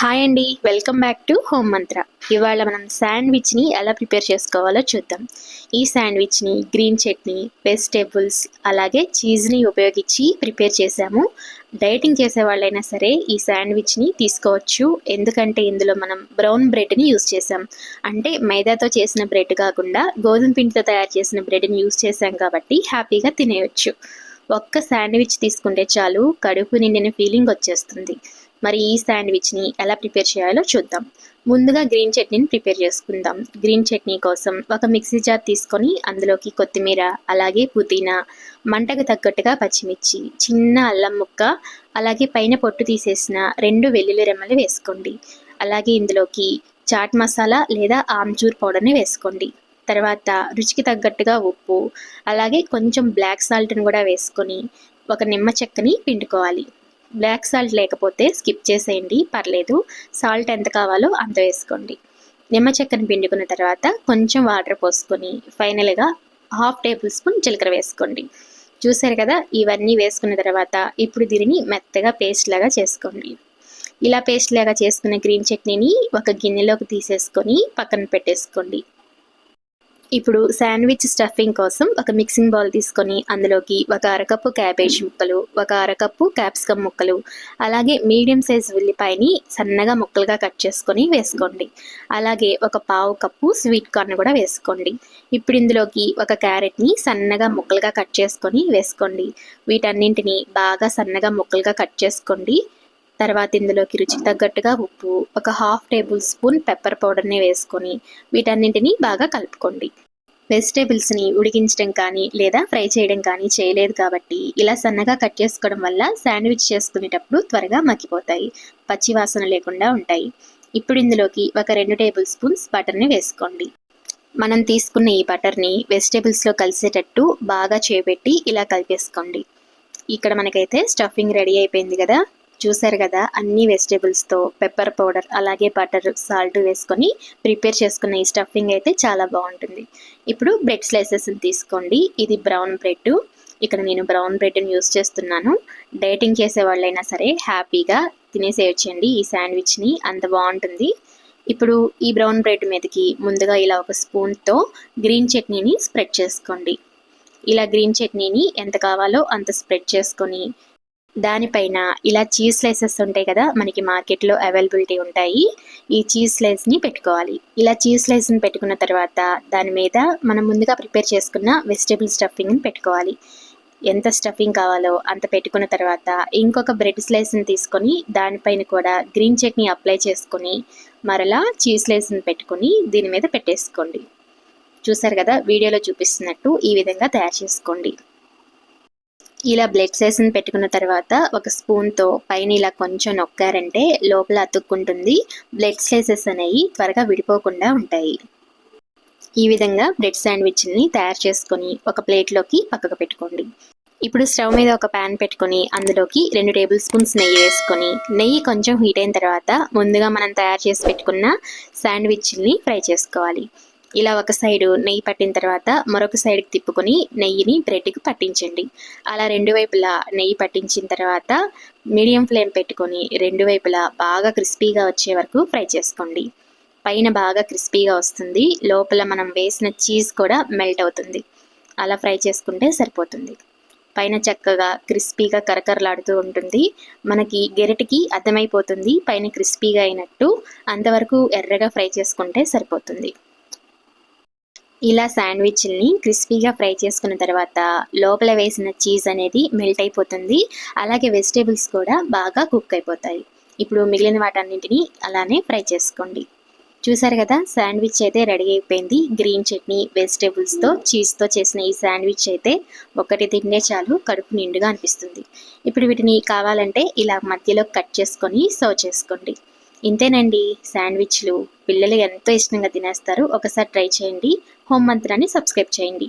Hi అండి welcome back to home మంత్ర ఇవాళ మనం శాండ్విచ్ని ఎలా ప్రిపేర్ చేసుకోవాలో చూద్దాం. ఈ శాండ్విచ్ని గ్రీన్ చట్నీ వెజిటేబుల్స్ అలాగే చీజ్ని ఉపయోగించి ప్రిపేర్ చేశాము. డైటింగ్ చేసే వాళ్ళైనా సరే ఈ శాండ్విచ్ని తీసుకోవచ్చు. ఎందుకంటే ఇందులో మనం బ్రౌన్ బ్రెడ్ని యూస్ చేసాం అంటే మైదాతో చేసిన బ్రెడ్ కాకుండా గోధుమ పిండితో తయారు చేసిన బ్రెడ్ని యూస్ చేసాం కాబట్టి హ్యాపీగా తినేయచ్చు. ఒక్క శాండ్విచ్ తీసుకుంటే చాలు కడుపు నిండిన ఫీలింగ్ వచ్చేస్తుంది. మరి ఈ శాండ్విచ్ని ఎలా ప్రిపేర్ చేయాలో చూద్దాం. ముందుగా గ్రీన్ చట్నీని ప్రిపేర్ చేసుకుందాం. గ్రీన్ చట్నీ కోసం ఒక మిక్సీ జార్ తీసుకొని అందులోకి కొత్తిమీర అలాగే పుదీనా మంటకు తగ్గట్టుగా పచ్చిమిర్చి చిన్న అల్లం ముక్క అలాగే పైన పొట్టు తీసేసిన రెండు వెల్లుల్లి రెమ్మలు వేసుకోండి. అలాగే ఇందులోకి చాట్ మసాలా లేదా ఆమ్చూర్ పౌడర్ని వేసుకోండి. తర్వాత రుచికి తగ్గట్టుగా ఉప్పు అలాగే కొంచెం బ్లాక్ సాల్ట్ని కూడా వేసుకొని ఒక నిమ్మ చెక్కని పిండుకోవాలి. బ్లాక్ సాల్ట్ లేకపోతే స్కిప్ చేసేయండి పర్లేదు. సాల్ట్ ఎంత కావాలో అంత వేసుకోండి. నిమ్మ చెక్కను పిండుకున్న తర్వాత కొంచెం వాటర్ పోసుకొని ఫైనల్గా హాఫ్ టేబుల్ స్పూన్ జీలకర్ర వేసుకోండి. చూసారు కదా ఇవన్నీ వేసుకున్న తర్వాత ఇప్పుడు దీనిని మెత్తగా పేస్ట్ లాగా చేసుకోండి. ఇలా పేస్ట్ లాగా చేసుకున్న గ్రీన్ చట్నీని ఒక గిన్నెలోకి తీసేసుకొని పక్కన పెట్టేసుకోండి. ఇప్పుడు శాండ్విచ్ స్టఫింగ్ కోసం ఒక మిక్సింగ్ బౌల్ తీసుకొని అందులోకి ఒక అరకప్పు క్యాబేజ్ ముక్కలు ఒక అరకప్పు క్యాప్సికమ్ ముక్కలు అలాగే మీడియం సైజ్ ఉల్లిపాయని సన్నగా ముక్కలుగా కట్ చేసుకొని వేసుకోండి. అలాగే ఒక పావు కప్పు స్వీట్ కార్న్ కూడా వేసుకోండి. ఇప్పుడు ఇందులోకి ఒక క్యారెట్ని సన్నగా ముక్కలుగా కట్ చేసుకొని వేసుకోండి. వీటన్నింటిని బాగా సన్నగా ముక్కలుగా కట్ చేసుకోండి. తర్వాత ఇందులోకి రుచికి తగ్గట్టుగా ఉప్పు ఒక హాఫ్ టేబుల్ స్పూన్ పెప్పర్ పౌడర్ని వేసుకొని వీటన్నింటినీ బాగా కలుపుకోండి. వెజిటేబుల్స్ని ఉడికించడం కానీ లేదా ఫ్రై చేయడం కానీ చేయలేదు కాబట్టి ఇలా సన్నగా కట్ చేసుకోవడం వల్ల శాండ్విచ్ చేసుకునేటప్పుడు త్వరగా మగ్గిపోతాయి పచ్చివాసన లేకుండా ఉంటాయి. ఇప్పుడు ఇందులోకి ఒక రెండు టేబుల్ స్పూన్స్ బటర్ని వేసుకోండి. మనం తీసుకున్న ఈ బటర్ని వెజిటేబుల్స్లో కలిసేటట్టు బాగా చేపెట్టి ఇలా కలిపేసుకోండి. ఇక్కడ మనకైతే స్టఫింగ్ రెడీ అయిపోయింది కదా. చూసారు కదా అన్ని వెజిటేబుల్స్తో పెప్పర్ పౌడర్ అలాగే బటర్ సాల్ట్ వేసుకొని ప్రిపేర్ చేసుకున్న ఈ స్టఫింగ్ అయితే చాలా బాగుంటుంది. ఇప్పుడు బ్రెడ్ స్లైసెస్ తీసుకోండి. ఇది బ్రౌన్ బ్రెడ్ ఇక్కడ నేను బ్రౌన్ బ్రెడ్ని యూస్ చేస్తున్నాను. డైటింగ్ చేసే వాళ్ళైనా సరే హ్యాపీగా తినేసేయచ్చండి ఈ శాండ్విచ్ని అంత బాగుంటుంది. ఇప్పుడు ఈ బ్రౌన్ బ్రెడ్ మీదకి ముందుగా ఇలా ఒక స్పూన్తో గ్రీన్ చట్నీని స్ప్రెడ్ చేసుకోండి. ఇలా గ్రీన్ చట్నీని ఎంత కావాలో అంత స్ప్రెడ్ చేసుకొని దానిపైన ఇలా చీజ్ స్లైసెస్ ఉంటాయి కదా మనకి మార్కెట్లో అవైలబిలిటీ ఉంటాయి. ఈ చీజ్ స్లైస్ని పెట్టుకోవాలి. ఇలా చీజ్ స్లైస్ని పెట్టుకున్న తర్వాత దాని మీద మనం ముందుగా ప్రిపేర్ చేసుకున్న వెజిటేబుల్ స్టఫింగ్ని పెట్టుకోవాలి. ఎంత స్టఫింగ్ కావాలో అంత పెట్టుకున్న తర్వాత ఇంకొక బ్రెడ్ స్లైస్ని తీసుకొని దానిపైన కూడా గ్రీన్ చట్నీ అప్లై చేసుకొని మరలా చీజ్ స్లైస్ని పెట్టుకొని దీని మీద పెట్టేసుకోండి. చూసారు కదా వీడియోలో చూపిస్తున్నట్టు ఈ విధంగా తయారు చేసుకోండి. ఇలా బ్లడ్ సెల్స్ని పెట్టుకున్న తర్వాత ఒక స్పూన్తో పైన ఇలా కొంచెం నొక్కారంటే లోపల అతుక్కుంటుంది. బ్లడ్ స్లైసెస్ అనేవి త్వరగా విడిపోకుండా ఉంటాయి. ఈ విధంగా బ్రెడ్ శాండ్విచ్ని తయారు చేసుకొని ఒక ప్లేట్లోకి పక్కకు పెట్టుకోండి. ఇప్పుడు స్టవ్ మీద ఒక ప్యాన్ పెట్టుకొని అందులోకి రెండు టేబుల్ స్పూన్స్ నెయ్యి వేసుకొని నెయ్యి కొంచెం హీట్ అయిన తర్వాత ముందుగా మనం తయారు చేసి పెట్టుకున్న శాండ్విచ్ని ఫ్రై చేసుకోవాలి. ఇలా ఒక సైడు నెయ్యి పట్టిన తర్వాత మరొక సైడ్కి తిప్పుకొని నెయ్యిని బ్రెడ్కి పట్టించండి. అలా రెండు వైపులా నెయ్యి పట్టించిన తర్వాత మీడియం ఫ్లేమ్ పెట్టుకొని రెండు వైపులా బాగా క్రిస్పీగా వచ్చే వరకు ఫ్రై చేసుకోండి. పైన బాగా క్రిస్పీగా వస్తుంది. లోపల మనం వేసిన చీజ్ కూడా మెల్ట్ అవుతుంది. అలా ఫ్రై చేసుకుంటే సరిపోతుంది. పైన చక్కగా క్రిస్పీగా కరకరలాడుతూ ఉంటుంది. మనకి గెరటికి అర్థమైపోతుంది. పైన క్రిస్పీగా అయినట్టు అంతవరకు ఎర్రగా ఫ్రై చేసుకుంటే సరిపోతుంది. ఇలా శాండ్విచ్ని క్రిస్పీగా ఫ్రై చేసుకున్న తర్వాత లోపల వేసిన చీజ్ అనేది మెల్ట్ అయిపోతుంది. అలాగే వెజిటేబుల్స్ కూడా బాగా కుక్ అయిపోతాయి. ఇప్పుడు మిగిలిన వాటన్నింటినీ అలానే ఫ్రై చేసుకోండి. చూసారు కదా శాండ్విచ్ అయితే రెడీ అయిపోయింది. గ్రీన్ చట్నీ వెజిటేబుల్స్తో చీజ్తో చేసిన ఈ శాండ్విచ్ అయితే ఒకటి తిండే చాలు కడుపు నిండుగా అనిపిస్తుంది. ఇప్పుడు వీటిని కావాలంటే ఇలా మధ్యలో కట్ చేసుకొని సర్వ్ చేసుకోండి. ఇంతేనండి. శాండ్విచ్లు. పిల్లలు ఎంతో ఇష్టంగా తినేస్తారు. ఒకసారి ట్రై చేయండి. హోమ్ మంత్రాన్ని సబ్స్క్రైబ్ చేయండి.